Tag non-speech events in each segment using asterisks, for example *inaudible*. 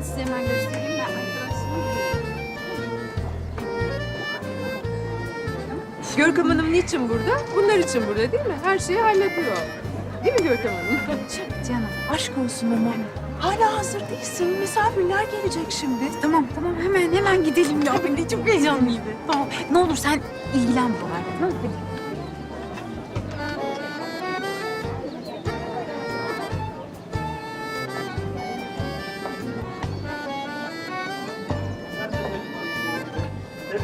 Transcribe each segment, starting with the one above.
Ben size hemen göstereyim. Ben arkadaşlarımı Görkem Hanım niçin burada? Bunlar için burada değil mi? Her şeyi hallediyor. Değil mi Görkem Hanım? *laughs* Canım. Aşk olsun ama. Hala hazır değilsin. Misafirler gelecek şimdi. Tamam tamam hemen hemen gidelim ya. Ben de çok heyecanlıydı. Tamam ne olur sen ilgilen buralarla tamam? Hadi. Hadi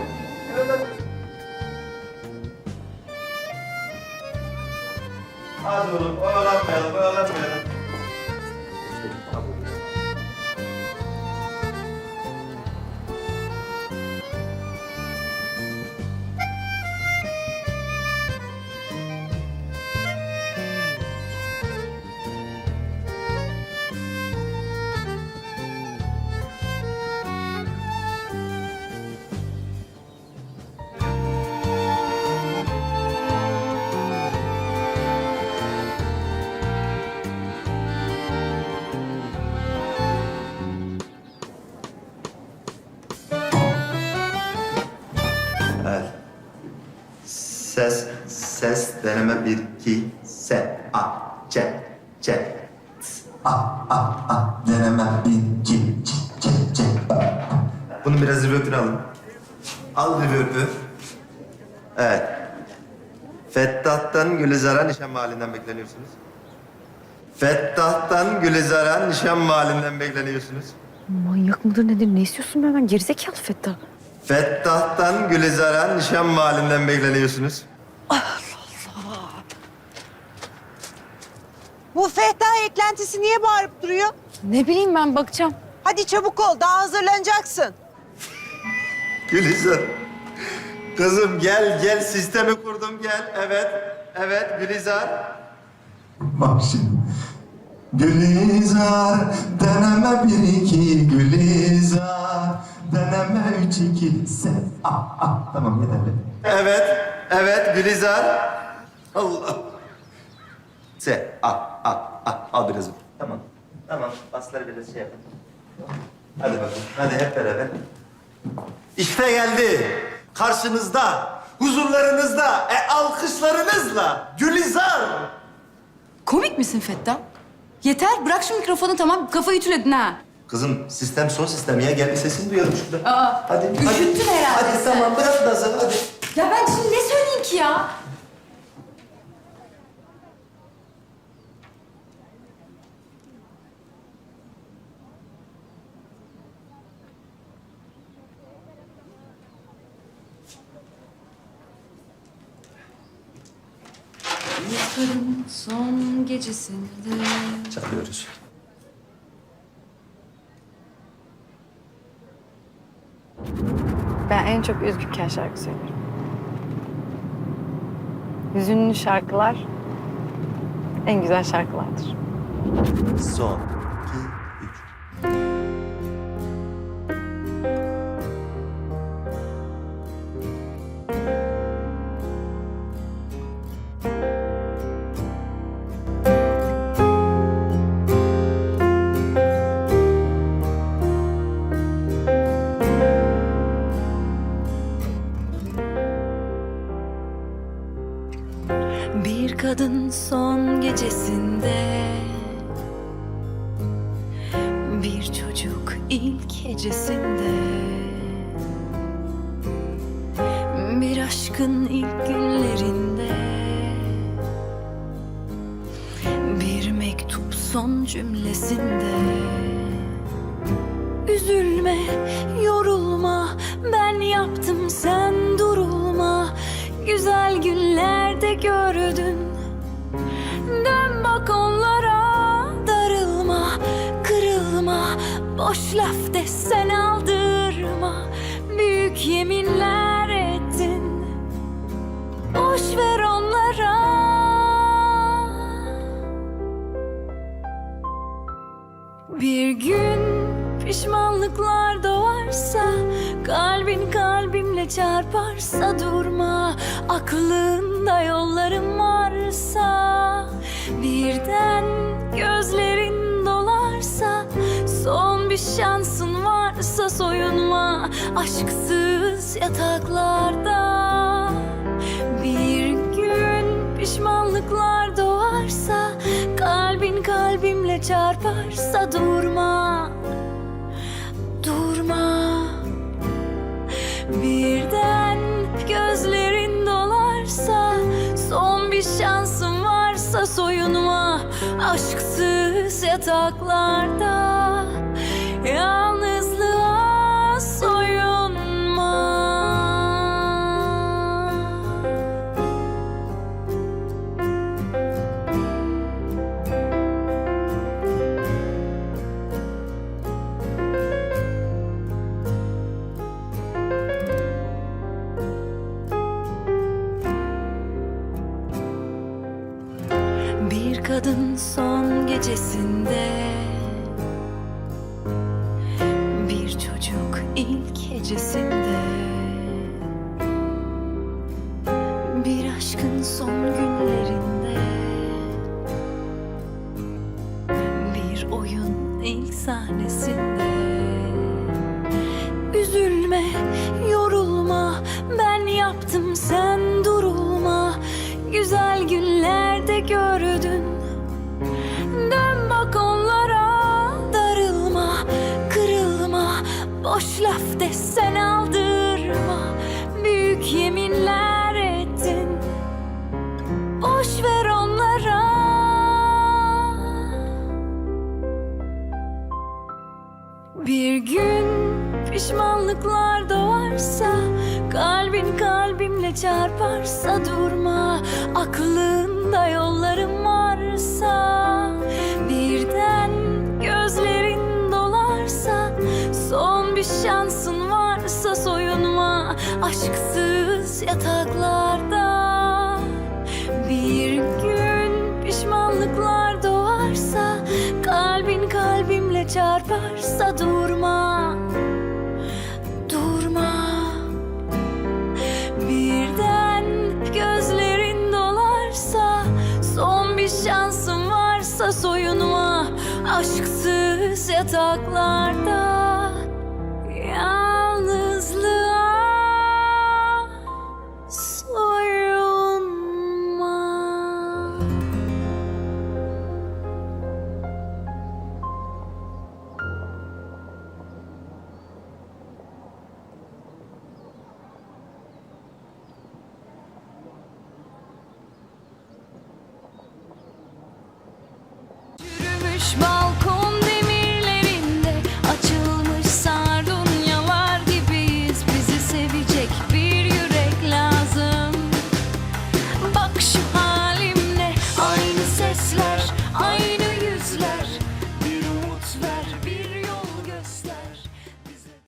oğlum oyalanmayalım, oyalanmayalım. Ses, ses, deneme bir, iki, se, a, ce, ce. A, a, a, deneme bir, iki, ce, ce, ce. Bunun biraz reverb'ünü alın. Al reverb'ü. Evet. Fettah'tan Gülizar'a nişan mahallinden bekleniyorsunuz. Fettah'tan Gülizar'a nişan mahallinden bekleniyorsunuz. Manyak mıdır nedir? Ne istiyorsun benden? Gerizekalı Fettah. Fettah'tan Gülizar'a nişan mahallinden bekleniyorsunuz. Bu Fehtah eklentisi niye bağırıp duruyor? Ne bileyim ben bakacağım. Hadi çabuk ol, daha hazırlanacaksın. Gülizar. Kızım gel gel sistemi kurdum gel. Evet. Evet Gülizar. Bak şimdi. Gülizar, deneme bir iki Gülizar, deneme üç iki sen. Ah, ah, tamam yeterli. Evet. Evet Gülizar. Allah. Se. Al al al. Al biraz. Tamam. Tamam. Basları biraz şey yapın. Hadi bakalım. Hadi hep beraber. İşte geldi. Karşınızda, huzurlarınızda, e alkışlarınızla Gülizar. Komik misin Fettah? Yeter bırak şu mikrofonu tamam kafayı ütüledin ha. Kızım sistem son sistem ya. Gel bir sesini duyalım şurada. Aa, Hadi. üşüttün hadi. herhalde Hadi sen. tamam bırak Nazan hadi. Ya ben şimdi ne söyleyeyim ki ya? Yılların son gecesinde Çalıyoruz. En çok üzgünken şarkı söylerim. Hüzünlü şarkılar en güzel şarkılardır. Son. İlk hecesinde Bir aşkın ilk günlerinde. Bir mektup son cümlesinde. Üzülme, Boş laf desen aldırma. Büyük yeminler ettin. Boş ver onlara. Bir gün pişmanlıklar doğarsa Kalbin kalbimle çarparsa durma Aklında yollarım varsa Birden Son bir şansın varsa soyunma aşksız yataklarda. Bir gün pişmanlıklar doğarsa kalbin kalbimle çarparsa durma. Durma. Birden gözlerin dolarsa Son bir şansın varsa soyunma Aşksız yataklarda Yalnızlığa soyunma. Bir kadın son gecesinde ilk hecesinde Bir aşkın son günlerinde. Bir oyun ilk sahnesinde Boş laf desen aldırma Büyük yeminler ettin. Boş ver onlara. Bir gün pişmanlıklar doğarsa Kalbin kalbimle çarparsa durma. Aklında yollarım varsa Birden bir şansın varsa soyunma Aşksız yataklarda. Bir gün pişmanlıklar doğarsa Kalbin kalbimle çarparsa durma. Durma. Birden gözlerin dolarsa Son bir şansın varsa soyunma Aşksız yataklarda small